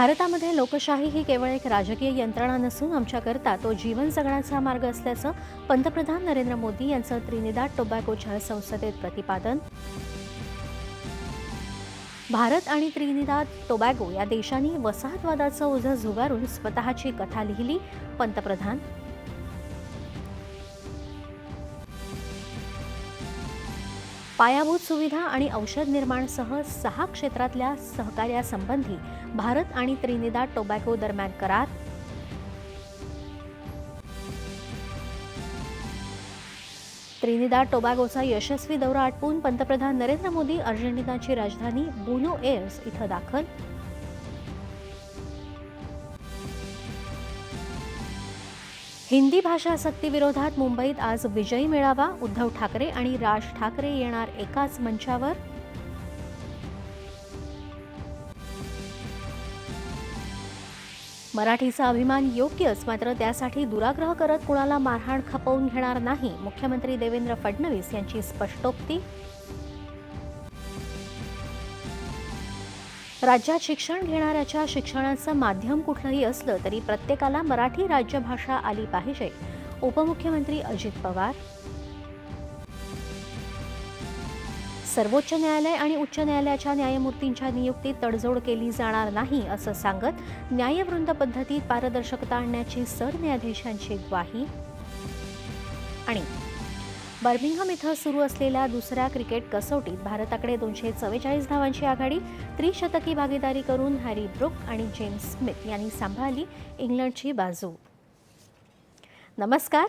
भारतामध्ये लोकशाही ही केवळ एक राजकीय यंत्रणा नसून आमच्याकरता तो जीवन जगण्याचा मार्ग असल्याचं पंतप्रधान नरेंद्र मोदी यांचं त्रिनिदाद टोबॅगोच्या संसदेत प्रतिपादन. भारत आणि त्रिनिदाद टोबॅगो या देशांनी वसाहतवादाचं ओझं झुगारून स्वतःची कथा लिहिली पंतप्रधान पायाभूत सुविधा आणि औषध निर्माणसह सहा क्षेत्रातल्या सहकार्यासंबंधी भारत आणि त्रिनिदा टोबॅगो दरम्यान करार. त्रिनिदाद टोबॅगोचा यशस्वी दौरा आटपून पंतप्रधान नरेंद्र मोदी अर्जेंटिनाची राजधानी बुनो एअर्स इथं दाखल. हिंदी भाषा सक्तीविरोधात मुंबईत आज विजयी मेळावा. उद्धव ठाकरे आणि राज ठाकरे येणार एकाच मंचावर. मराठीचा अभिमान योग्यच मात्र त्यासाठी दुराग्रह करत कुणाला मारहाण खपवून घेणार नाही? मुख्यमंत्री देवेंद्र फडणवीस यांची स्पष्टोक्ती राज्यात शिक्षण घेणाऱ्याच्या शिक्षणाचं माध्यम कुठलंही असलं तरी प्रत्येकाला मराठी राज्यभाषा आली पाहिजे. उपमुख्यमंत्री अजित पवार. सर्वोच्च न्यायालय आणि उच्च न्यायालयाच्या न्यायमूर्तींच्या नियुक्तीत तडजोड केली जाणार नाही असं सांगत न्यायवृंद पद्धतीत पारदर्शकता आणण्याची सरन्यायाधीशांची ग्वाही. आणि बर्मिंगहम इथं सुरू असलेल्या दुसऱ्या क्रिकेट कसोटीत भारताकडे दोनशे चव्वेचाळीस धावांची आघाडी त्रिशतकी भागीदारी करून हॅरी ब्रुक आणि जेम्स स्मिथ यांनी सांभाळली इंग्लंडची बाजू. नमस्कार.